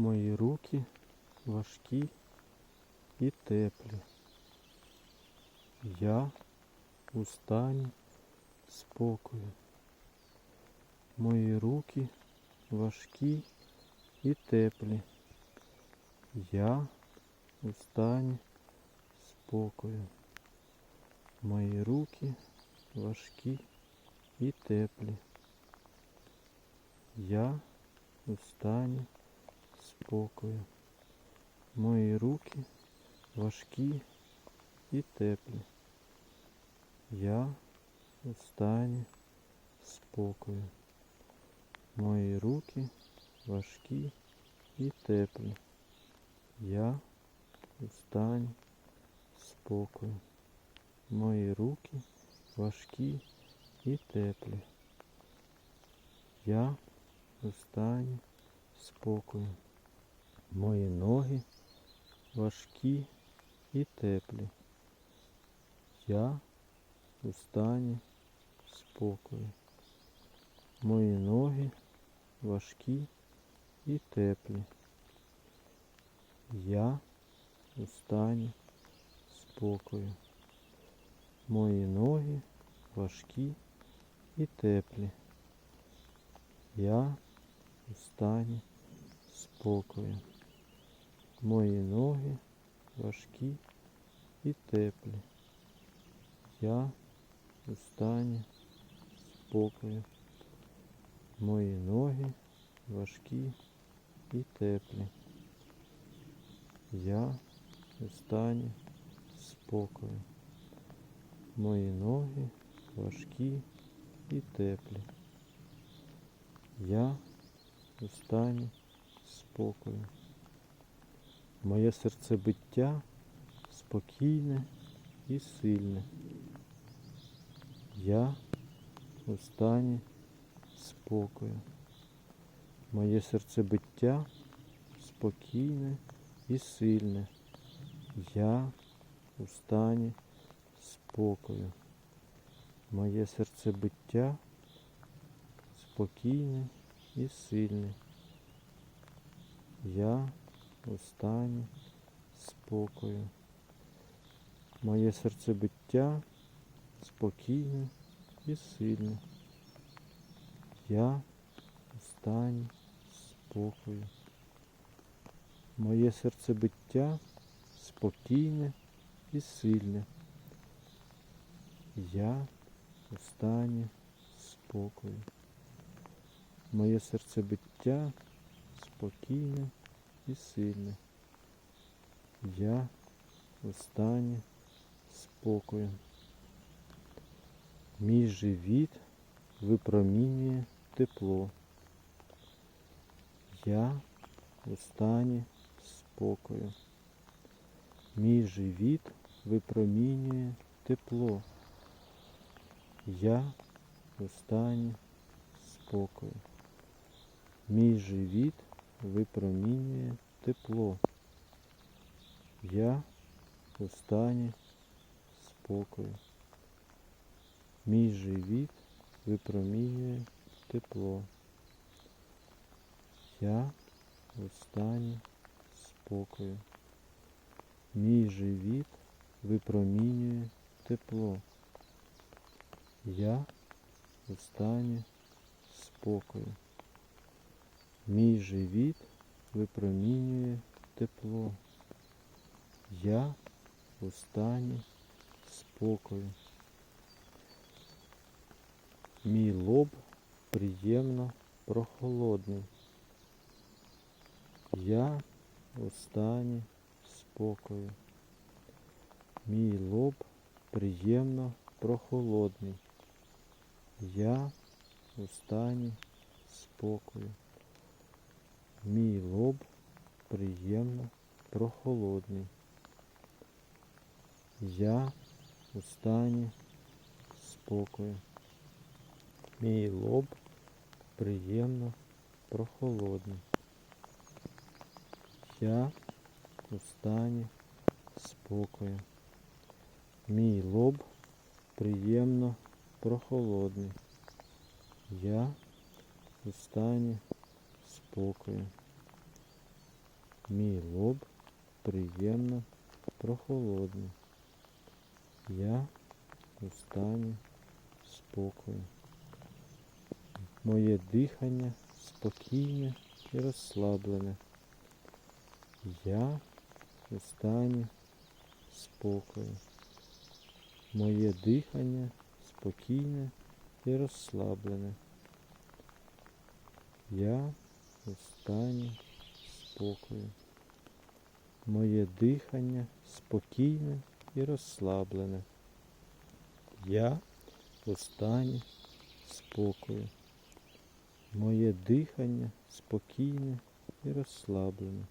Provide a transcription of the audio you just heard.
Мої руки важкі і теплі. Я у стані спокою. Мої руки важкі і теплі. Я у стані спокою. Мої руки важкі і теплі. Я у стані спокою. Мої руки важкі і теплі. Я у стані спокою. Мої руки важкі і теплі. Я у стані спокою. Мої руки важкі і теплі. Я у стані спокою. Мої ноги важкі і теплі. Я у стані спокою. Мої ноги важкі і теплі. Я у стані спокою. Мої ноги важкі і теплі. Я у стані спокою. Мої ноги важкі і теплі. Я у стані спокою. Мої ноги важкі і теплі. Я у стані спокою. Мої ноги важкі і теплі. Я у стані спокою. Моє серцебиття спокійне і сильне. Я у стані спокою. Моє серцебиття спокійне і сильне. Я у стані спокою. Моє серцебиття спокійне і сильне. Я у стані спокою. Моє серцебиття спокійне і сильне. Я у стані спокою. Моє серцебиття спокійне і сильне. Я у стані спокою. Моє серцебиття спокійне і сильне. Я у стані спокою. Мій живіт випромінює тепло. Я у стані спокою. Мій живіт випромінює тепло. Я у стані спокою. Мій живіт випромінює тепло. Я у стані спокою. Мій живіт випромінює тепло. Я у стані спокою. Мій живіт випромінює тепло. Я у стані спокою. Мій живіт випромінює тепло. Я у стані спокою. Мій лоб приємно прохолодний. Я у стані спокою. Мій лоб приємно прохолодний. Я у стані спокою. Мій лоб приємно прохолодний. Я у стані спокою. Мій лоб приємно прохолодний. Я у стані спокою. Мій лоб приємно прохолодний. Я у стані спокою. Мій лоб приємно прохолодний. Я у стані спокою. Моє дихання спокійне і розслаблене. Я у стані спокою. Моє дихання спокійне і розслаблене. Я у стані спокою. Моє дихання спокійне і розслаблене. Я у стані спокою. Моє дихання спокійне і розслаблене.